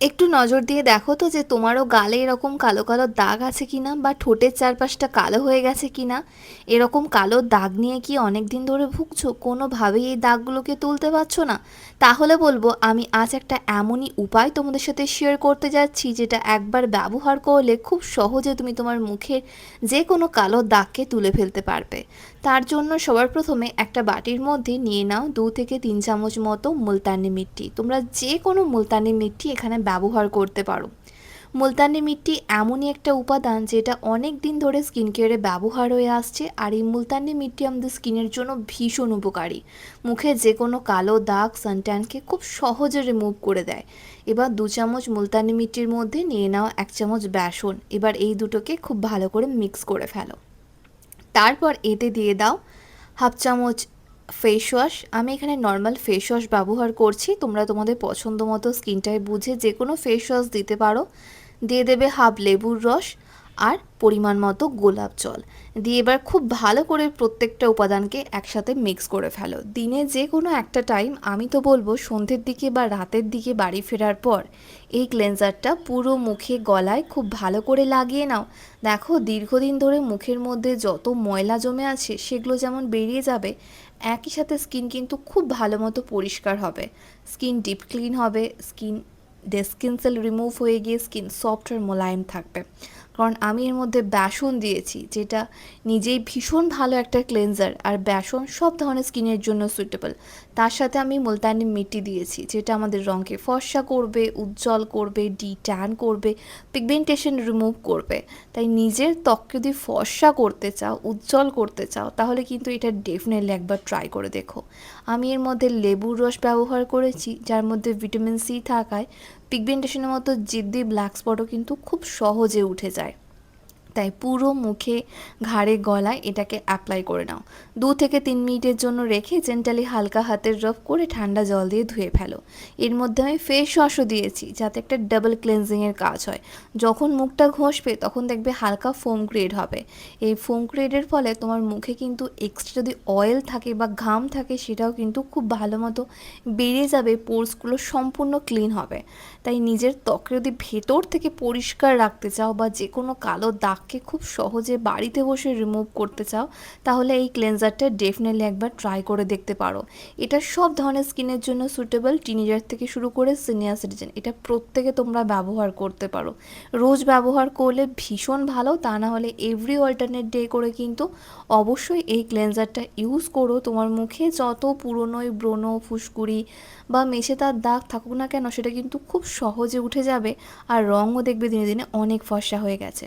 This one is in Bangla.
একটু নজর দিয়ে দেখো তো যে তোমারও গালে এরকম কালো কালো দাগ আছে কি না বা ঠোঁটের চারপাশটা কালো হয়ে গেছে কিনা? এরকম কালো দাগ নিয়ে কি অনেক দিন ধরে ভুগছো? কোনোভাবেই এই দাগগুলোকে তুলতে পারছ না? তাহলে বলব, আমি আজ একটা এমনই উপায় তোমাদের সাথে শেয়ার করতে যাচ্ছি যেটা একবার ব্যবহার করলে খুব সহজে তুমি তোমার মুখের যে কোনো কালো দাগকে তুলে ফেলতে পারবে। তার জন্য সবার প্রথমে একটা বাটির মধ্যে নিয়ে নাও দু থেকে তিন চামচ মতো মুলতানি মিট্টি। তোমরা যে কোনো মুলতানি মিট্টি এখানে ব্যবহার করতে পারো। মুলতানি মিট্টি এমনই একটা উপাদান যেটা অনেক দিন ধরে স্কিন কেয়ারে ব্যবহার হয়ে আসছে আর এই মুলতানি মিট্টি আমাদের স্কিনের জন্য ভীষণ উপকারী। মুখে যে কোনো কালো দাগ সানট্যানকে খুব সহজে রিমুভ করে দেয়। এবার দু চামচ মুলতানি মিট্টির মধ্যে নিয়ে নাও এক চামচ বেসন। এবার এই দুটোকে খুব ভালো করে মিক্স করে ফেলো। তারপর এতে দিয়ে দাও হাফ চামচ ফেস ওয়াশ আমি এখানে নর্মাল ফেস ওয়াশ ব্যবহার করছি। তোমরা তোমাদের পছন্দ মতো স্কিনটায় বুঝে যে কোনো ফেস ওয়াশ দিতে পারো। দিয়ে দেবে হাফ লেবুর রস। আর পরিমাণ মতো গোলাপ জল। দিয়ে এবার খুব ভালো করে প্রত্যেকটা উপাদানকে একসাথে মিক্স করে ফেলো। দিনে যে কোনো একটা টাইম আমি তো বলব সন্ধ্যের দিকে বা রাতের দিকে বাড়ি ফেরার পর এই ক্লেন্সারটা পুরো মুখে গলায় খুব ভালো করে লাগিয়ে নাও। দেখো দীর্ঘদিন ধরে মুখের মধ্যে যত ময়লা জমে আছে সেগুলো যেমন বেরিয়ে যাবে, একই সাথে স্কিন কিন্তু খুব ভালো মতো পরিষ্কার হবে। স্কিন ডিপ ক্লিন হবে স্কিন স্কিন সেল রিমুভ হয়ে গিয়ে স্কিন সফট আর মোলায়েম থাকবে। কারণ আমি এর মধ্যে বেসন দিয়েছি, যেটা নিজেই ভীষণ ভালো একটা ক্লেনজার আর বেসন সব ধরনের স্কিনের জন্য সুইটেবল তার সাথে আমি মুলতানি মিট্টি দিয়েছি, যেটা আমাদের রঙকে ফর্সা করবে, উজ্জ্বল করবে ডি ট্যান করবে পিগমেন্টেশন রিমুভ করবে। তাই নিজের ত্বককে যদি ফর্সা করতে চাও, উজ্জ্বল করতে চাও, তাহলে কিন্তু এটা ডেফিনেটলি একবার ট্রাই করে দেখো। আমি এর মধ্যে লেবুর রস ব্যবহার করেছি, যার মধ্যে ভিটামিন সি থাকায় পিগমেন্টেশনের মতো জিদ্দি ব্ল্যাক স্পটও কিন্তু খুব সহজে উঠে যায়। তাই পুরো মুখে ঘাড়ে গলায় এটাকে অ্যাপ্লাই করে নাও। দু থেকে তিন মিনিটের জন্য রেখে জেন্টালি হালকা হাতের রব করে ঠান্ডা জল দিয়ে ধুয়ে ফেলো। এর মধ্যে আমি ফেস ওয়াশও দিয়েছি, যাতে একটা ডাবল ক্লেন্সিংয়ের কাজ হয়। যখন মুখটা ঘষবে, তখন দেখবে হালকা ফোম ক্রিয়েট হবে। এই ফোম ক্রিয়েটের ফলে তোমার মুখে কিন্তু এক্সট্রা যদি অয়েল থাকে বা ঘাম থাকে, সেটাও কিন্তু খুব ভালো মতো বেরিয়ে যাবে পোর্সগুলো সম্পূর্ণ ক্লিন হবে। তাই নিজের ত্বকে যদি ভেতর থেকে পরিষ্কার রাখতে চাও বা যে কোনো কালো দাগকে খুব সহজে বাড়িতে বসে রিমুভ করতে চাও, তাহলে এই ক্লেনজারটা ডেফিনেটলি একবার ট্রাই করে দেখতে পারো। এটা সব ধরনের স্কিনের জন্য সুটেবল টিনেজার থেকে শুরু করে সিনিয়র সিটিজেন এটা প্রত্যেকে তোমরা ব্যবহার করতে পারো। রোজ ব্যবহার করলে ভীষণ ভালো, তা না হলে এভরি অল্টারনেট ডে করে কিন্তু অবশ্যই এই ক্লেনজারটা ইউজ করো। তোমার মুখে যত পুরনোই ব্রণ, ফুসকুড়ি বা মেশে তার দাগ থাকুক না কেন, সেটা কিন্তু খুব সহজে উঠে যাবে আর রঙও দেখবে দিনে দিনে অনেক ফর্সা হয়ে গেছে।